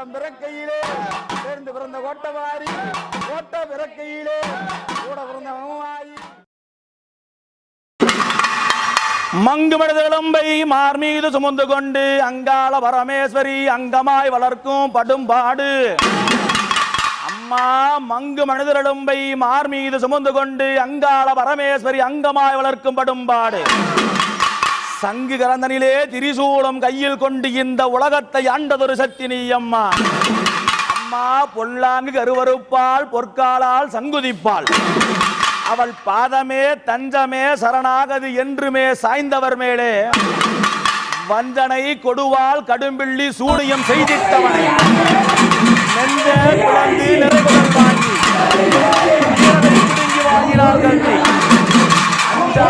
கூட்டம் பிறக்கையிலே. சேர்ந்து பிறந்த கோட்டவாரி கோட்ட பிறக்கையிலே. கூட பிறந்த மகமாரி மங்கு மனிதளம்பை மார் மீது சுமந்து கொண்டு அங்காள பரமேஸ்வரி அங்கமாய் வளர்க்கும் படும்பாடு. அம்மா மங்கு மனிதரடும்பை மார் மீது சுமந்து கொண்டு அங்காள பரமேஸ்வரி அங்கமாய் வளர்க்கும் படும்பாடு. சங்கு கலந்தனிலே திரிசூலம் கையில் கொண்டு இந்த உலகத்தை ஆண்டதொரு சக்தி நீ அம்மா. அம்மா பொல்லாங்கு கருவறுப்பால் பொற்காலால் சங்குதிப்பாள். அவள் பாதமே தஞ்சமே சரணாகது என்றுமே சாய்ந்தவர் மேலே. வஞ்சனை கொடுவாள் கடும்பிள்ளி சூனியம் செய்தித்தவனை நெஞ்சே குழந்தை நிறைவுடன் வாங்கி அஞ்சா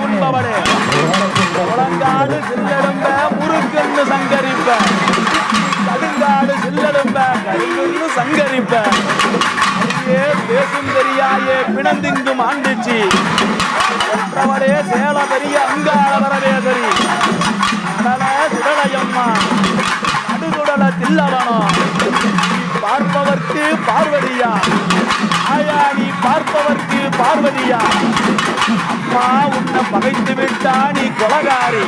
உண்பவளே முழங்காடு சில்லெடும்ப முறுக்குன்னு சங்கரிப்ப அங்கரிப்ப. பேசும் தெரியாயே பிணந்திங்கும் ஆண்டுச்சி. ஒற்றவளே சேல பெரிய அங்காள வரவேசரி. கடல சுடலையம்மா நடுகுடல தில்லவனம் பார்ப்பவர்க்கு பார்வதியா. ஆயா நீ பார்ப்பவர்க்கு பார்வதியா. அம்மா உன்னை பகைத்து விட்டா நீ கொலகாரி.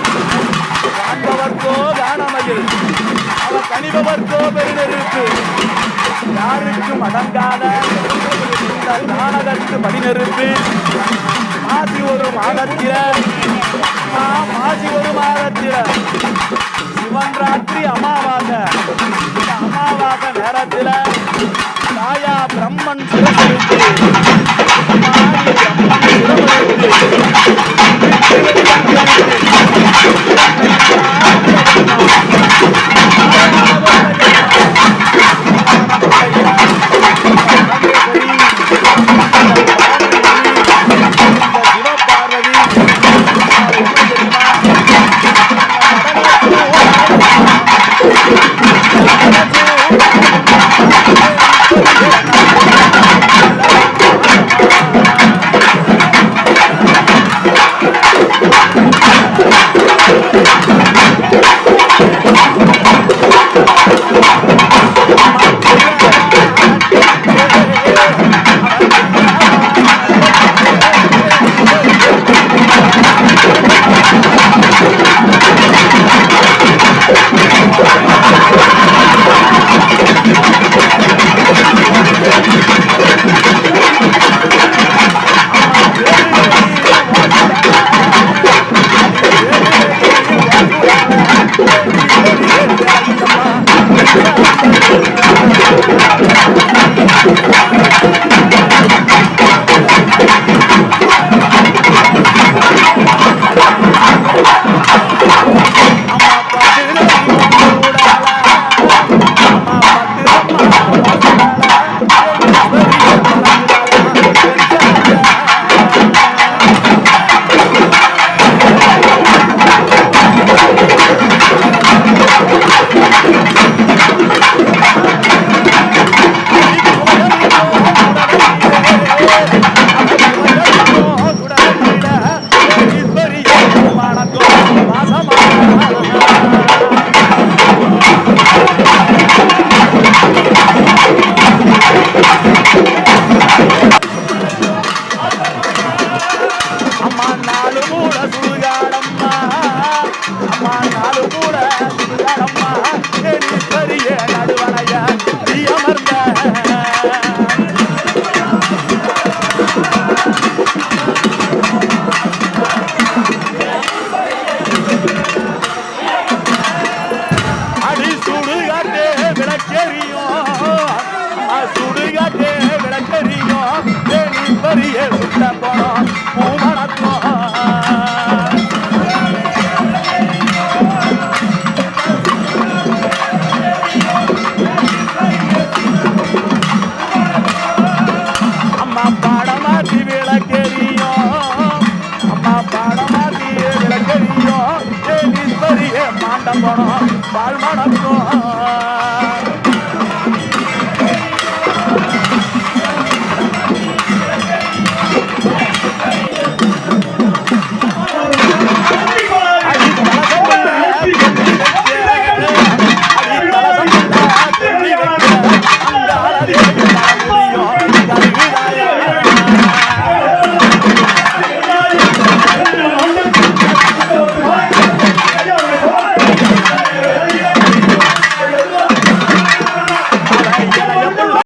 காண்பவர்க்கோ தானமையில். அவ கணிபவர்க்கோ பெருநெருப்பு. யாருக்கும் அடங்காத இந்த நாடகத்து படிநெருப்பு மாசி ஒரு மாதத்தில மாசி ஒரு மாதத்தில சிவன் ராத்திரி அமாவாசை. இந்த அமாவாசை நேரத்துல தாயா பிரம்மன் சிறப்பு